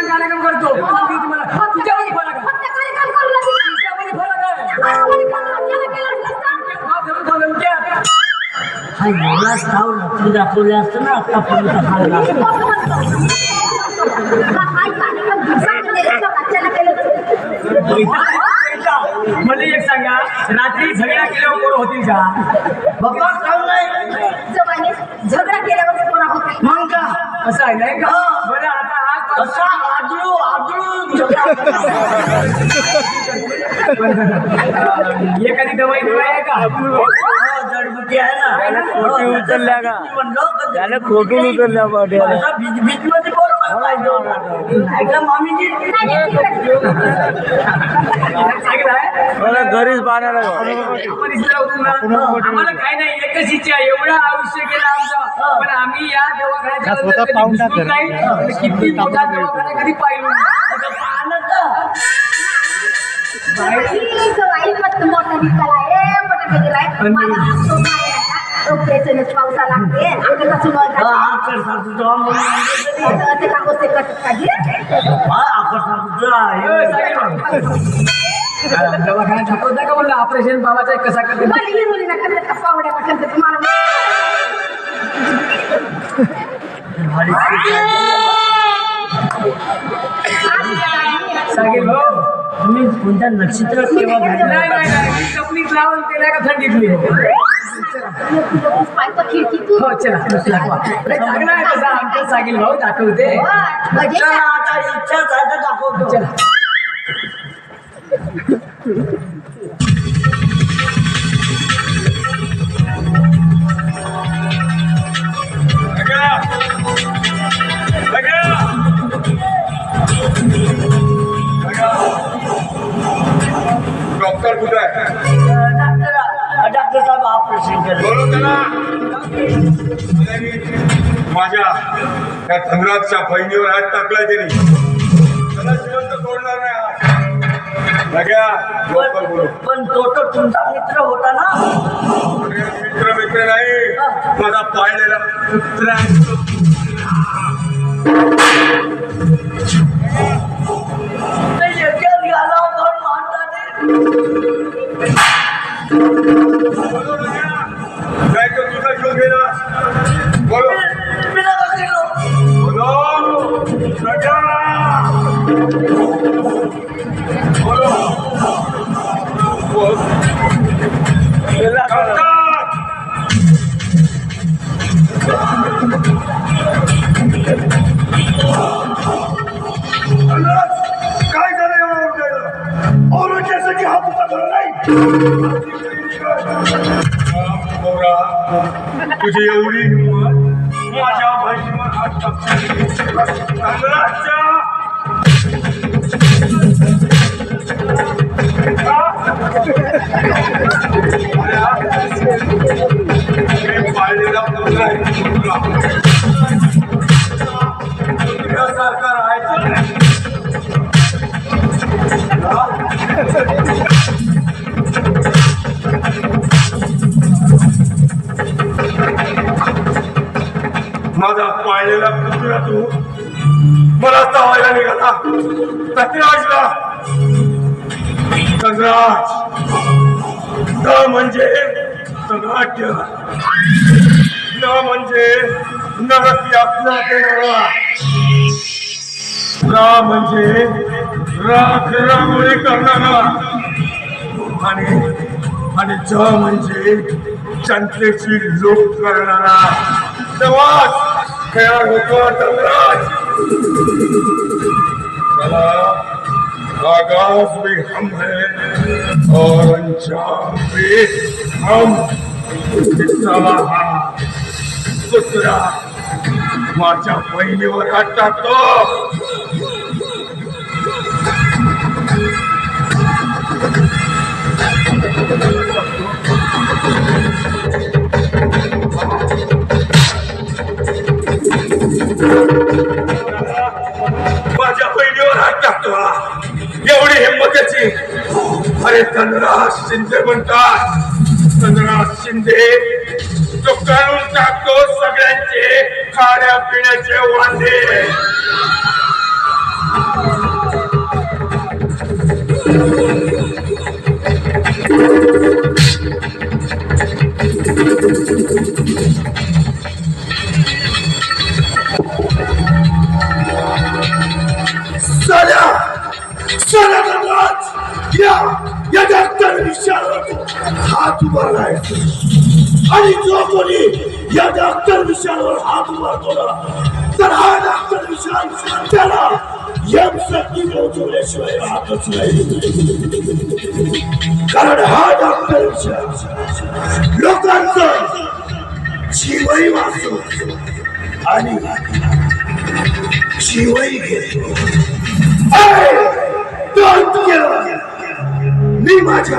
कार्यक्रम करतो मला. हा? हा दाखवले असतं ना आतापर्यंत हा, एक सांगा रात्री झगडा केल्यावर पोरं होतील का बाबा स्टाव नाही जवाने झगडा केल्यावर कोणा होते मग का असं आहे नाही का बरं आता हा असा आदळू आदळू एखादी दवाई दवाई आहे का जडबुटी आहे ना। त्याला खोटी उचलल्या का? म्हणलं त्याला खोटून उचलल्या पाट्याला असा बीच बीच मध्ये बोल नाही का मामीजी चांगलं आहे मला घरीच पाण्याला आपण इथं राहून ना, आम्हाला काही नाही एकच इच्छा आहे. एवढं आयुष्य गेलं आमचं पण आम्ही या स्वतः कधी पाहून. नाही आणि किती मोठा कधी पाहिलो नाही. निघाला आहे मोठा निघाला आहे माझा हात तो बाहेर आहे का? तो पेशंटच पावसा लागते आमच्या कसं ते कागद ते कटत काढले हो, साहेब. दवाखान्यात दाखवता का म्हणलं ऑपरेशन बाबाचा एक कसा करते पावड्या करतात तुम्हाला सांगेल हो तुम्ही कोणत्या नक्षत्र केव्हा कपनीत लावून ते नाही का थंडीतली हो चला. दाखवा. चांगलं आहे तसं. आमचं सांगेल भाऊ दाखवते. म्हणजे चला आता इच्छा दाखवतो. चला. माझ्या त्या धनराजच्या बहिणीवर हात टाकलाय त्यांनी. त्याला जिवंत सोडणार नाही लवकर बोलव पण तो तर तुमचा मित्र होता ना? मित्र मित्र नाही. माझा पाळलेला कुत्रा आहे नाही मोरा, तुझी एवढी हिंमत माझ्या बहिणीवर हात टाकते धनराजच्या मी पाळलेला मुलगा आहे तुला. तुझ्यासारखा माझा पाळलेला कुत्रा तू. मला चावायला निघाला. सत्यराजला संग्राज. न म्हणजे सनाट्य न म्हणजे नरती आपला देणारा. रा म्हणजे राख रांगोळी करणारा. आणि आणि ज म्हणजे जनतेची लूट करणारा. तेव्हाच तयार होतो धनराज चला आगाज भी हम हैं और अंजाम भी हम चला हा कुत्रा माझ्या बहिणीवर हात टाकतो you. धनराज शिंदे म्हणतात धनराज शिंदे तो काढून टाकतो सगळ्यांचे खाण्या पिण्याचे वांदे Thank you. हात उभारलाय आणि जो कोणी या डॉक्टर विषयावर हात उभारतो ना तर हा डॉक्टर विशाल त्याला यम शक्ती पोहोचवल्याशिवाय राहतच नाही कारण हा डॉक्टर विशाल लोकांचं जीवही वाचवतो आणि जीवही घेतो don't केलं मी माझ्या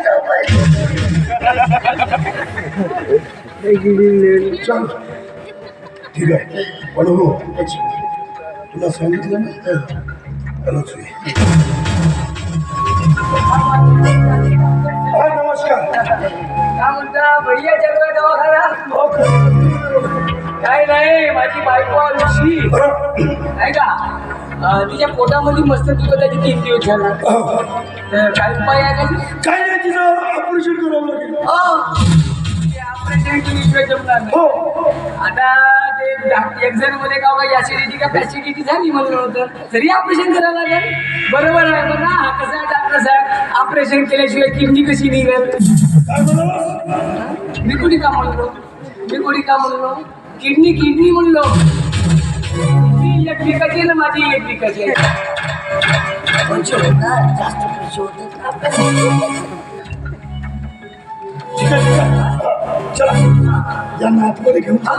ठीक आहे पण हो तुला सांगितलं ना नमस्कार काय म्हणता भैया जगळ दवाखाना काय नाही माझी बायको आलुशी बरं. नाही का तिच्या पोटामध्ये मस्त दुधाची तीन दिवस झाला काय उपाय आहे का काय नाही तिचं ऑपरेशन करावं लागेल. ऑपरेशन केल्याशिवाय जमणार नाही. हो. आता ते एक मध्ये का बा ऍसिडिटी का पॅसिडिटी झाली म्हणलं होतं. तरी ऑपरेशन करायला लागेल. बरोबर आहे पण हा कसं आहे डॉक्टर साहेब? ऑपरेशन केल्याशिवाय किडनी कशी निघेल? मी कुठे का म्हणलो? मी कुठे का म्हणलो? किडनी किडनी म्हणलो. ती इलेक्ट्रिकाची आहे ना माझी इलेक्ट्रिकाची आहे. पैसे होणार जास्त पैसे होते ठीक आहे ठीक आहे. चला. यांना आतमध्ये घेऊन जा.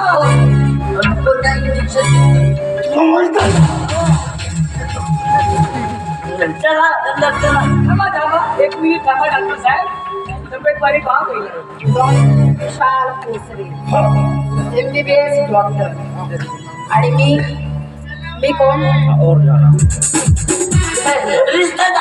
कोणत्या इंजेक्शन तुला माहीत आहे चला अंदर चला. थांबा थांबा. एक मिनिट थांबा डॉक्टर साहेब. तब्येत बारीक भाव होईल विशाल केसरी. हा. MBBS doctor. आणि मी मी कोण? 你在哪